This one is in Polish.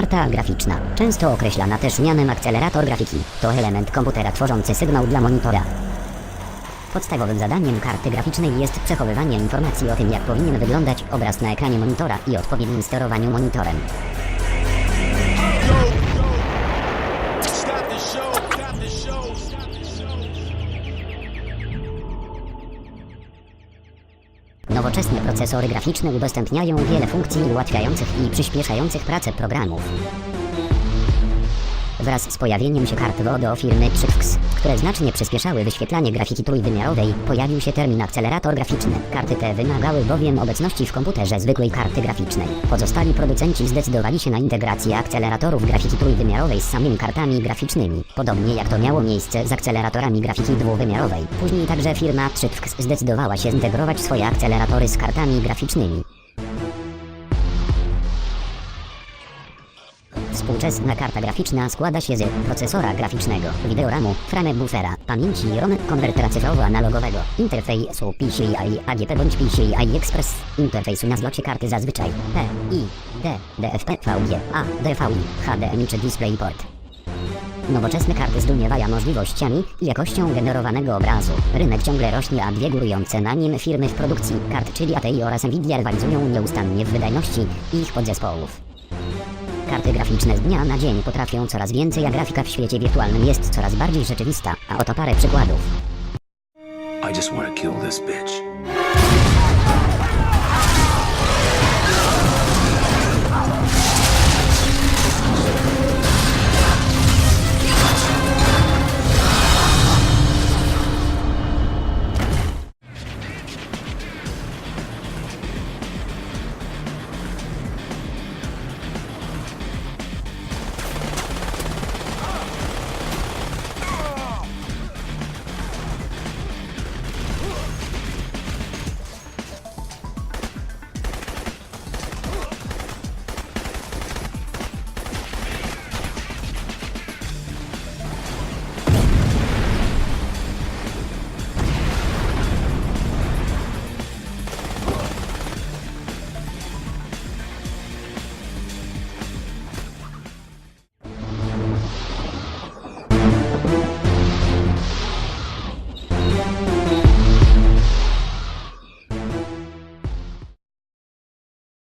Karta graficzna, często określana też mianem akcelerator grafiki, to element komputera tworzący sygnał dla monitora. Podstawowym zadaniem karty graficznej jest przechowywanie informacji o tym, jak powinien wyglądać obraz na ekranie monitora i odpowiednim sterowaniu monitorem. Nowoczesne procesory graficzne udostępniają wiele funkcji ułatwiających i przyspieszających pracę programów. Wraz z pojawieniem się kart WODO firmy Przyfx, które znacznie przyspieszały wyświetlanie grafiki trójwymiarowej, pojawił się termin akcelerator graficzny. Karty te wymagały bowiem obecności w komputerze zwykłej karty graficznej. Pozostali producenci zdecydowali się na integrację akceleratorów grafiki trójwymiarowej z samymi kartami graficznymi, podobnie jak to miało miejsce z akceleratorami grafiki dwuwymiarowej. Później także firma Przyfx zdecydowała się zintegrować swoje akceleratory z kartami graficznymi. Współczesna karta graficzna składa się z procesora graficznego, wideoramu, framek buffera, pamięci ROM, konwertera cyfrowo-analogowego, interfejsu PCI AGP bądź PCI Express, interfejsu na zlocie karty zazwyczaj P, I, D, DFP, VGA, DVI, HDMI czy DisplayPort. Nowoczesne karty zdumiewają możliwościami i jakością generowanego obrazu. Rynek ciągle rośnie, a dwie górujące na nim firmy w produkcji kart, czyli ATI oraz Nvidia rywalizują nieustannie w wydajności ich podzespołów. Karty graficzne z dnia na dzień potrafią coraz więcej, a grafika w świecie wirtualnym jest coraz bardziej rzeczywista, a oto parę przykładów. I just want to kill this bitch.